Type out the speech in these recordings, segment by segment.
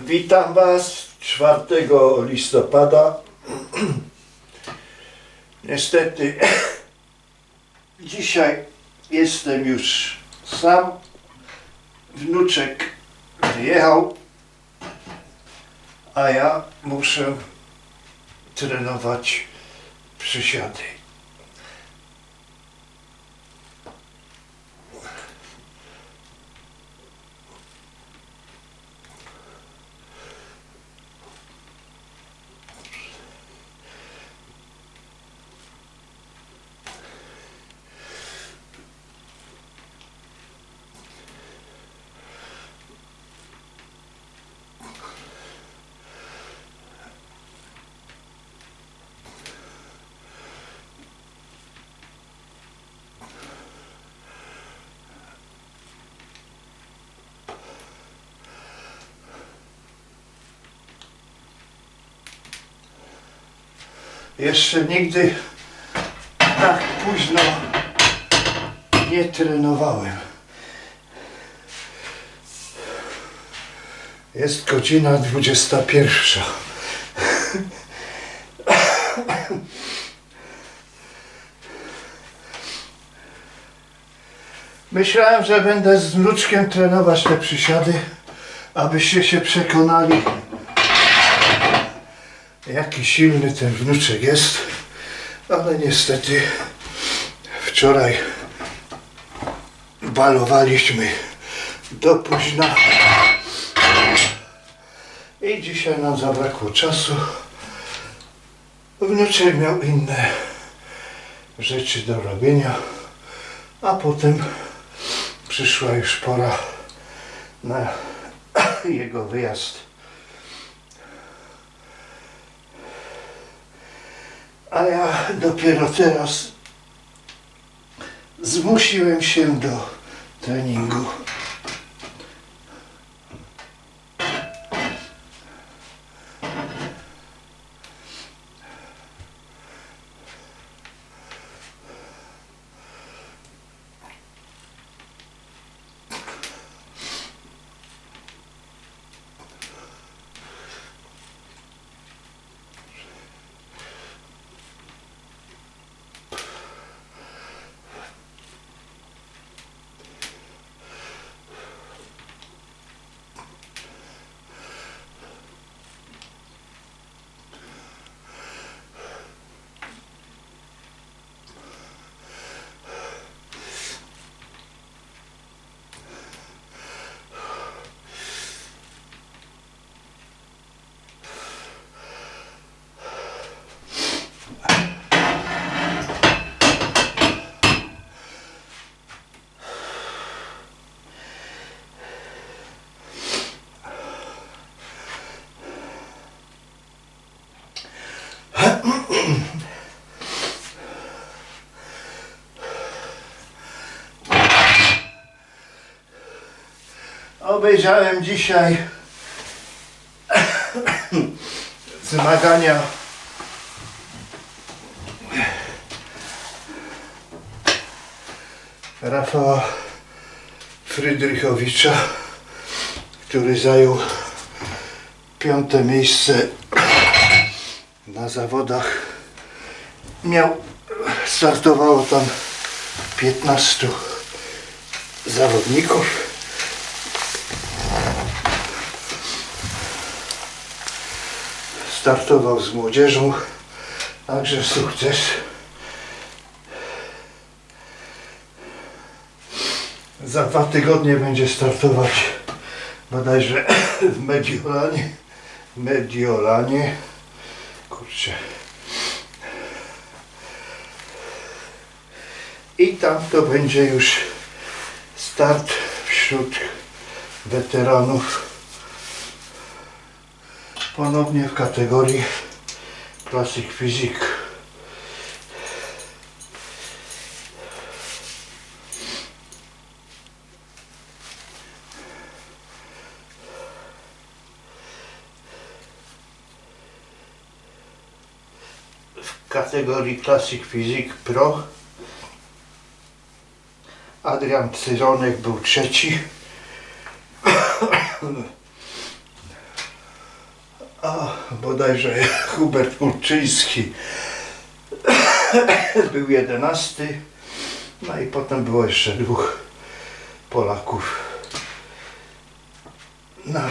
Witam Was 4 listopada. Niestety dzisiaj jestem już sam. Wnuczek wyjechał, a ja muszę trenować przysiady. Jeszcze nigdy tak późno nie trenowałem. Jest godzina 21. Myślałem, że będę z wnuczkiem trenować te przysiady, abyście się przekonali, jaki silny ten wnuczek jest, ale niestety wczoraj balowaliśmy do późna i dzisiaj nam zabrakło czasu. Wnuczek miał inne rzeczy do robienia, a potem przyszła już pora na jego wyjazd. A ja dopiero teraz zmusiłem się do treningu. Obejrzałem dzisiaj zmagania Rafała Frydrychowicza, który zajął piąte miejsce na zawodach. Miał, startowało tam 15 zawodników. Startował z młodzieżą, także sukces. Za dwa tygodnie będzie startować bodajże w Mediolanie. Mediolanie. Kurczę. I tam to będzie już start wśród weteranów ponownie w kategorii Classic Physique. W kategorii Classic Physique Pro Adrian Cyronek był trzeci. Bodajże Hubert Kulczyński był jedenasty. No i potem było jeszcze dwóch Polaków. Na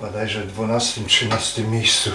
bodajże 12-13 miejscu.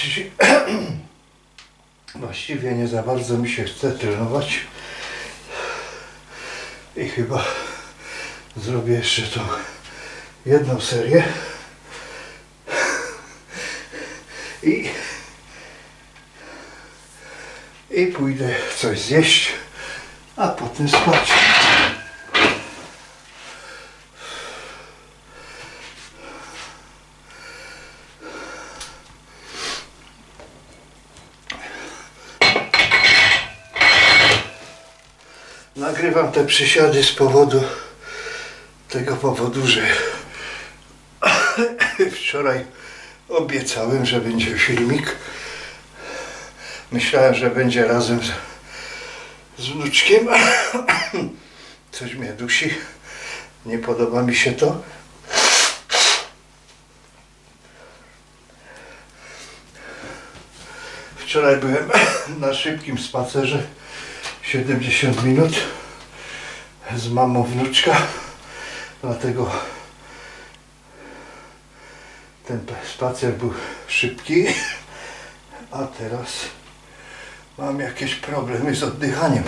Właściwie, właściwie nie za bardzo mi się chce trenować. I chyba zrobię jeszcze tą jedną serię. I, I pójdę coś zjeść, a potem spać. Nagrywam te przysiady z powodu tego powodu, że wczoraj obiecałem, że będzie filmik. Myślałem, że będzie razem z, z wnuczkiem. Coś mnie dusi. Nie podoba mi się to. Wczoraj byłem na szybkim spacerze 70 minut z mamą wnuczka, dlatego ten spacer był szybki, a teraz mam jakieś problemy z oddychaniem.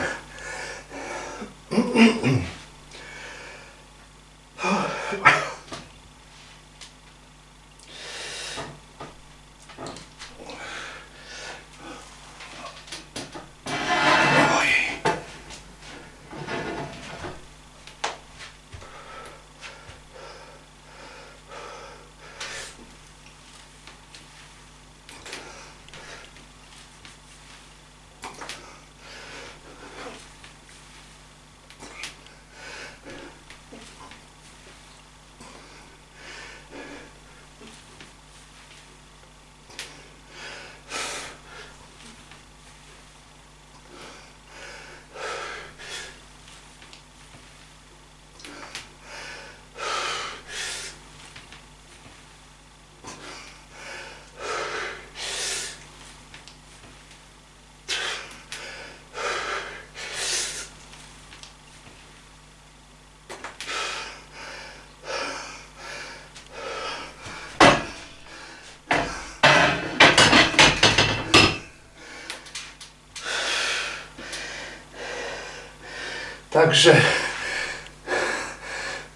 Także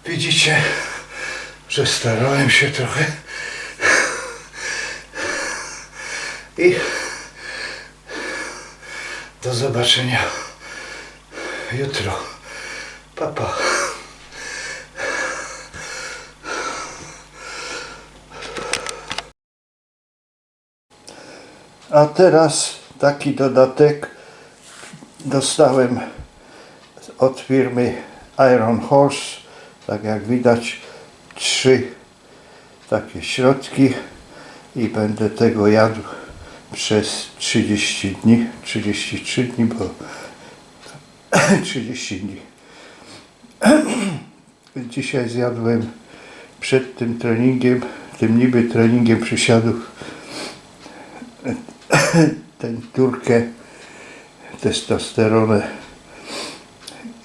widzicie, że starałem się trochę. I do zobaczenia jutro. Papa. Pa. A teraz taki dodatek dostałem od firmy Iron Horse. Tak jak widać, trzy takie środki i będę tego jadł przez 30 dni, 33 dni, bo 30 dni. Dzisiaj zjadłem przed tym treningiem, tym niby treningiem przysiadów, tę turkę, testosteronę.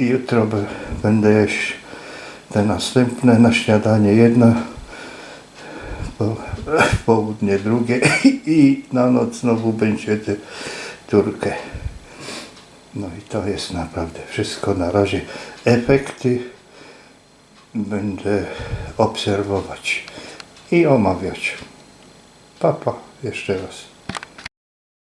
I jutro będę jeść te następne na śniadanie jedna, po, w południe drugie i na noc znowu będzie tę turkę. No i to jest naprawdę wszystko na razie. Efekty będę obserwować i omawiać. Papa, jeszcze raz.